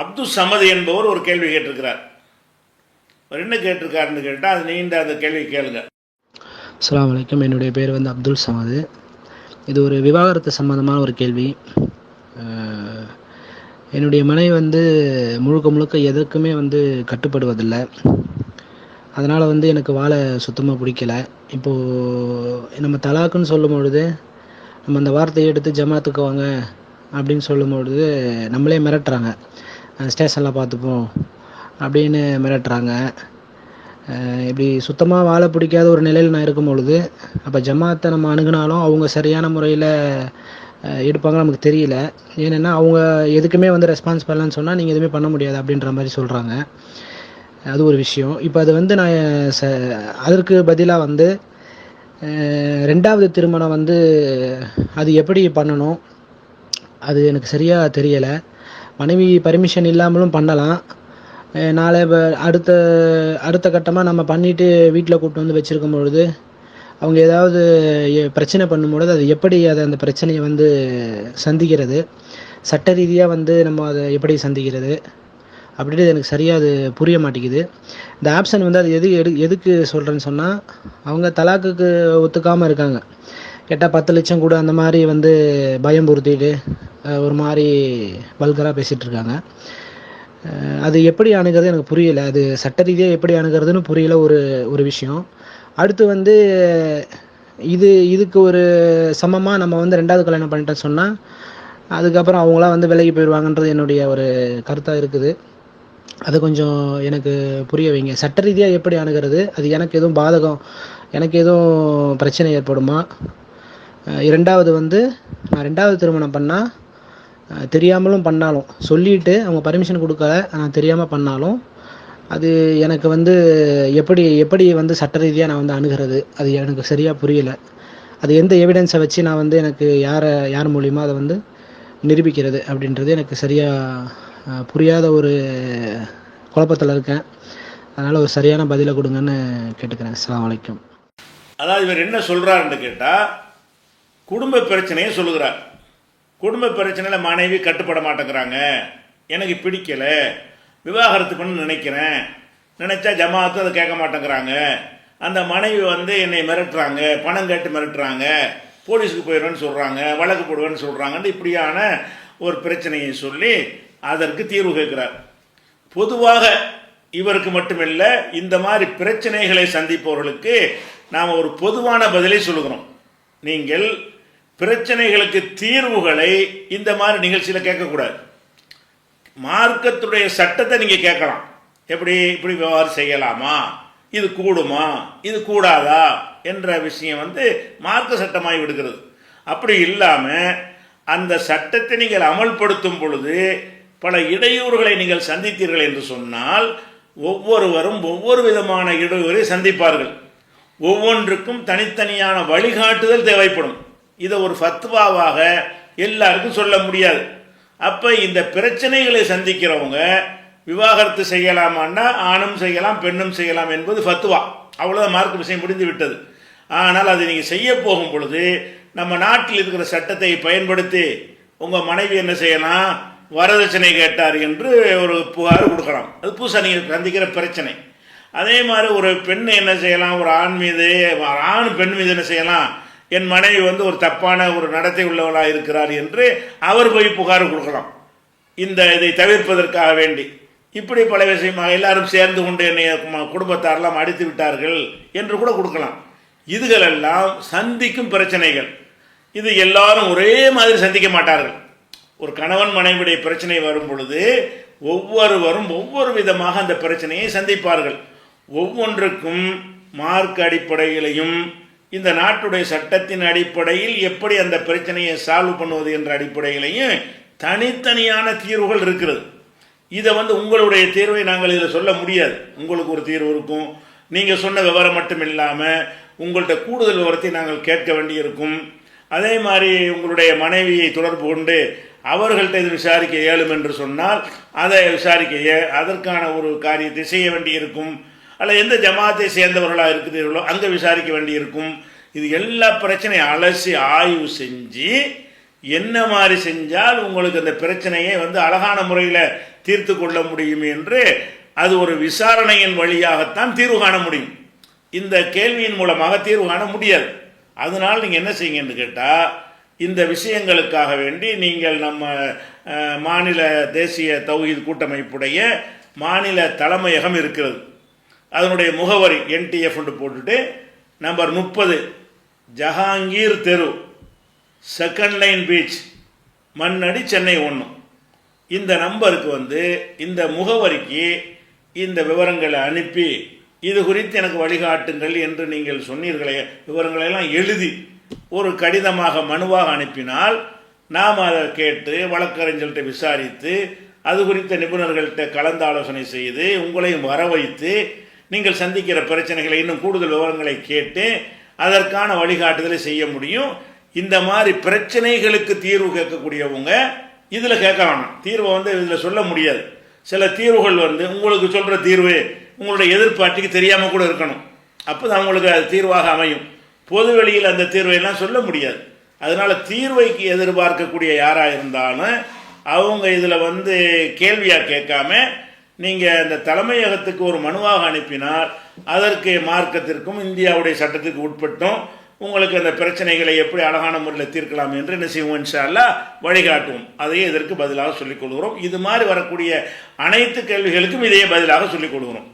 அப்துல் சமது என்பவர் ஒரு கேள்வி கேட்டிருக்கிறார். அவர் என்ன கேட்டிருக்காருன்னு கேட்டால் அது நீண்ட அந்த கேள்வி கேளுங்க. அஸ்லாம் வலைக்கம் என்னுடைய பேர் வந்து அப்துல் சமது. இது ஒரு விவாகரத்து சம்பந்தமான ஒரு கேள்வி. என்னுடைய மனைவி வந்து முழுக்க முழுக்க எதற்குமே வந்து கட்டுப்படுவதில்லை. அதனால் வந்து எனக்கு வாழ சுத்தமாக பிடிக்கல. இப்போது நம்ம தலாக்குன்னு சொல்லும் பொழுது நம்ம அந்த வார்த்தையை எடுத்து ஜமாத்துக்கு வாங்க அப்படின்னு சொல்லும் பொழுது நம்மளே மிரட்டுறாங்க. ஸ்டேஷனில் பார்த்துப்போம் அப்படின்னு மிரட்டுறாங்க. இப்படி சுத்தமாக வாழ பிடிக்காத ஒரு நிலையில் நான் இருக்கும் பொழுது அப்போ ஜமாத்தை நம்ம அணுகுனாலும் அவங்க சரியான முறையில் எடுப்பாங்க நமக்கு தெரியல. ஏன்னா அவங்க எதுக்குமே வந்து ரெஸ்பான்ஸ் பண்ணலன்னு சொன்னால் நீங்கள் எதுவுமே பண்ண முடியாது அப்படின்ற மாதிரி சொல்கிறாங்க அது ஒரு விஷயம். இப்போ அது வந்து நான் ச அதற்கு பதிலாக வந்து ரெண்டாவது திருமணம் வந்து அது எப்படி பண்ணணும்? அது எனக்கு சரியாக தெரியலை. மனைவி பர்மிஷன் இல்லாமலும் பண்ணலாம். நாளை அடுத்த அடுத்த கட்டமாக நம்ம பண்ணிவிட்டு வீட்டில் கூப்பிட்டு வந்து வச்சுருக்கும் பொழுது அவங்க ஏதாவது பிரச்சனை பண்ணும்பொழுது அது எப்படி அதை அந்த பிரச்சனையை வந்து சந்திக்கிறது சட்ட ரீதியாக வந்து நம்ம அதை எப்படி சந்திக்கிறது அப்படின்றது எனக்கு சரியாக அது புரிய மாட்டேங்குது. இந்த ஆப்ஷன் வந்து அது எது எடு எதுக்கு சொல்கிறேன்னு சொன்னால் அவங்க தலாக்குக்கு ஒத்துக்காமல் இருக்காங்க. கேட்டால் பத்து லட்சம் கூட அந்த மாதிரி வந்து பயம் பொருத்திட்டு ஒரு மாதிரி வல்கராக பேசிகிட்டு இருக்காங்க அது எப்படி அணுகிறது எனக்கு புரியல. அது சட்ட ரீதியாக எப்படி அணுகிறதுன்னு புரியல ஒரு ஒரு விஷயம். அடுத்து வந்து இது இதுக்கு ஒரு சமமாக நம்ம வந்து ரெண்டாவது கல்யாணம் பண்ணிட்டோம் சொன்னால் அதுக்கப்புறம் அவங்களாம் வந்து விலகி போயிடுவாங்கன்றது என்னுடைய ஒரு கருத்தாக இருக்குது. அது கொஞ்சம் எனக்கு புரிய வைங்க. சட்ட ரீதியாக எப்படி அணுகிறது? அது எனக்கு எதுவும் பாதகம் எனக்கு எதுவும் பிரச்சனை ஏற்படுமா? இரண்டாவது வந்து நான் ரெண்டாவது திருமணம் பண்ணால் தெரியாமலும் பண்ணாலும். சொல்லிட்டு அவங்க பர்மிஷன் கொடுக்கல நான் தெரியாமல் பண்ணாலும். அது எனக்கு வந்து எப்படி எப்படி வந்து சட்ட ரீதியாக நான் வந்து அணுகிறது அது எனக்கு சரியாக புரியல. அது எந்த எவிடன்ஸை வச்சு நான் வந்து எனக்கு யாரை யார் மூலிமா அதை வந்து நிரூபிக்கிறது அப்படின்றது எனக்கு சரியாக புரியாத ஒரு குழப்பத்தில் இருக்கேன். அதனால் ஒரு சரியான பதிலை கொடுங்கன்னு கேட்டுக்கிறேன். அஸ்ஸலாமு வலைக்கும் அதாவது இவர் என்ன சொல்கிறாருன்னு கேட்டால் குடும்ப பிரச்சனையை சொல்லுகிறார். குடும்ப பிரச்சனையில் மனைவி கட்டுப்பட மாட்டேங்கிறாங்க. எனக்கு பிடிக்கலை. விவாகரத்து பண்ண நினைக்கிறேன். நினச்சா ஜமாத்து அதை கேட்க மாட்டேங்கிறாங்க. அந்த மனைவி வந்து என்னை மிரட்டுறாங்க. பணம் கேட்டு மிரட்டுறாங்க. போலீஸுக்கு போயிடுவேன்னு சொல்கிறாங்க வழக்கு போடுவேன்னு சொல்கிறாங்கன்னு இப்படியான ஒரு பிரச்சனையை சொல்லி அதற்கு தீர்வு கேட்கிறார். பொதுவாக இவருக்கு மட்டுமில்லை இந்த மாதிரி பிரச்சனைகளை சந்திப்பவர்களுக்கு நாம் ஒரு பொதுவான பதிலை சொல்லுகிறோம். நீங்கள் பிரச்சனைகளுக்கு தீர்வுகளை இந்த மாதிரி நிகழ்ச்சியில் கேட்கக்கூடாது. மார்க்கத்துடைய சட்டத்தை நீங்கள் கேட்கலாம். எப்படி? இப்படி விவகாரம் செய்யலாமா? இது கூடுமா? இது கூடாதா? என்ற விஷயம் வந்து மார்க்க சட்டமாகி விடுகிறது. அப்படி இல்லாமல் அந்த சட்டத்தை நீங்கள் அமல்படுத்தும் பொழுது பல இடையூறுகளை நீங்கள் சந்தித்தீர்கள் என்று சொன்னால் ஒவ்வொருவரும் ஒவ்வொரு விதமான இடையூறை சந்திப்பார்கள். ஒவ்வொன்றுக்கும் தனித்தனியான வழிகாட்டுதல் தேவைப்படும். இதை ஒரு ஃபத்வாவாக எல்லாருக்கும் சொல்ல முடியாது. அப்போ இந்த பிரச்சனைகளை சந்திக்கிறவங்க விவாகரத்து செய்யலாமான்னா ஆணும் செய்யலாம் பெண்ணும் செய்யலாம் என்பது ஃபத்துவா அவ்வளோதான் மார்க் விஷயம் முடிந்து விட்டது. ஆனால் அது நீங்கள் செய்ய போகும் பொழுது நம்ம நாட்டில் இருக்கிற சட்டத்தை பயன்படுத்தி உங்கள் மனைவி என்ன செய்யலாம்? வரதட்சணை கேட்டார் என்று ஒரு புகார் கொடுக்கலாம். அது புதுசாக நீங்கள் சந்திக்கிற பிரச்சனை. அதே மாதிரி ஒரு பெண் என்ன செய்யலாம்? ஒரு ஆண் மீது ஆண் பெண் மீது என்ன செய்யலாம்? என் மனைவி வந்து ஒரு தப்பான ஒரு நடத்தை உள்ளவளாக இருக்கிறார் என்று அவர் போய் புகார் கொடுக்கலாம். இந்த இதை தவிர்ப்பதற்காக வேண்டி. இப்படி பல விஷயமாக எல்லாரும் சேர்ந்து கொண்டு என்னை ம- குடும்பத்தாரெல்லாம் அடித்து விட்டார்கள் என்று கூட கொடுக்கலாம். இதுகளெல்லாம் சந்திக்கும் பிரச்சனைகள். இது எல்லாரும் ஒரே மாதிரி சந்திக்க மாட்டார்கள். ஒரு கணவன் மனைவியுடைய பிரச்சனை வரும் பொழுது ஒவ்வொருவரும் ஒவ்வொரு விதமாக அந்த பிரச்சனையை சந்திப்பார்கள். ஒவ்வொன்றுக்கும் மார்க் அடிப்படையிலையும் இந்த நாட்டுடைய சட்டத்தின் அடிப்படையில் எப்படி அந்த பிரச்சனையை சால்வ் பண்ணுவது என்ற அடிப்படையிலையும் தனித்தனியான தீர்வுகள் இருக்கிறது இதை வந்து உங்களுடைய தீர்வை நாங்கள் இதில் சொல்ல முடியாது. உங்களுக்கு ஒரு தீர்வு இருக்கும். நீங்கள் சொன்ன விவரம் மட்டும் இல்லாமல் உங்கள்கிட்ட கூடுதல் விவரத்தை நாங்கள் கேட்க வேண்டியிருக்கும். அதே மாதிரி உங்களுடைய மனைவியை தொடர்பு கொண்டு அவர்கள்ட்ட இது விசாரிக்க இயலும் என்று சொன்னால் அதை விசாரிக்க இய- அதற்கான ஒரு காரியத்தை செய்ய வேண்டியிருக்கும். அல்ல எந்த ஜமாத்தை சேர்ந்தவர்களாக இருக்கிறீர்களோ அங்கே விசாரிக்க வேண்டியிருக்கும். இது எல்லா பிரச்சனையும் அலசி ஆய்வு செஞ்சு என்ன மாதிரி செஞ்சால் உங்களுக்கு அந்த பிரச்சனையை வந்து அழகான முறையில் தீர்த்து கொள்ள முடியும் என்று அது ஒரு விசாரணையின் வழியாகத்தான் தீர்வு காண முடியும். இந்த கேள்வியின் மூலமாக தீர்வு காண முடியாது. அதனால் நீங்கள் என்ன செய்யுங்கன்னு கேட்டால் இந்த விஷயங்களுக்காக வேண்டி நீங்கள் நம்ம மாநில தேசிய தௌஹீத் கூட்டமைப்புடைய மாநில தலைமையகம் இருக்கிறது. அதனுடைய முகவரி என்டிஎஃப்னு போட்டுட்டு நம்பர் முப்பது ஜஹாங்கீர் தெரு second line beach Mannady Chennai ஒன்று இந்த நம்பருக்கு வந்து இந்த முகவரிக்கு இந்த விவரங்களை அனுப்பி இது குறித்து எனக்கு வழிகாட்டுங்கள் என்று நீங்கள் சொன்னீர்களே விவரங்களை எல்லாம் எழுதி ஒரு கடிதமாக மனுவாக அனுப்பினால் நாம் அதை கேட்டு வழக்கறிஞர்கள்ட்ட விசாரித்து அது குறித்த நிபுணர்கள்ட்ட கலந்து ஆலோசனை செய்து உங்களையும் வர வைத்து நீங்கள் சந்திக்கிற பிரச்சனைகளை இன்னும் கூடுதல் விவரங்களை கேட்டு அதற்கான வழிகாட்டுதலை செய்ய முடியும். இந்த மாதிரி பிரச்சனைகளுக்கு தீர்வு கேட்கக்கூடியவங்க இதில் கேட்க வேணாம். தீர்வை வந்து இதில் சொல்ல முடியாது. சில தீர்வுகள் வந்து உங்களுக்கு சொல்கிற தீர்வு உங்களுடைய எதிர்பார்ட்டிக்கு தெரியாமல் கூட இருக்கணும். அப்போ தான் உங்களுக்கு அது தீர்வாக அமையும். பொது வெளியில் அந்த தீர்வை எல்லாம் சொல்ல முடியாது. அதனால் தீர்வைக்கு எதிர்பார்க்கக்கூடிய யாராக இருந்தாலும் அவங்க இதில் வந்து கேள்வியாக கேட்காம நீங்கள் இந்த தலைமையகத்துக்கு ஒரு மனுவாக அனுப்பினால் அதற்கு மார்க்கத்திற்கும் இந்தியாவுடைய சட்டத்துக்கு உட்பட்டும் உங்களுக்கு அந்த பிரச்சனைகளை எப்படி அழகான முறையில் தீர்க்கலாம் என்று என்ன செய்வோம் இன்ஷா வழிகாட்டுவோம். அதையே இதற்கு பதிலாக சொல்லிக் கொள்கிறோம். இது மாதிரி வரக்கூடிய அனைத்து கேள்விகளுக்கும் இதையே பதிலாக சொல்லிக் கொள்கிறோம்.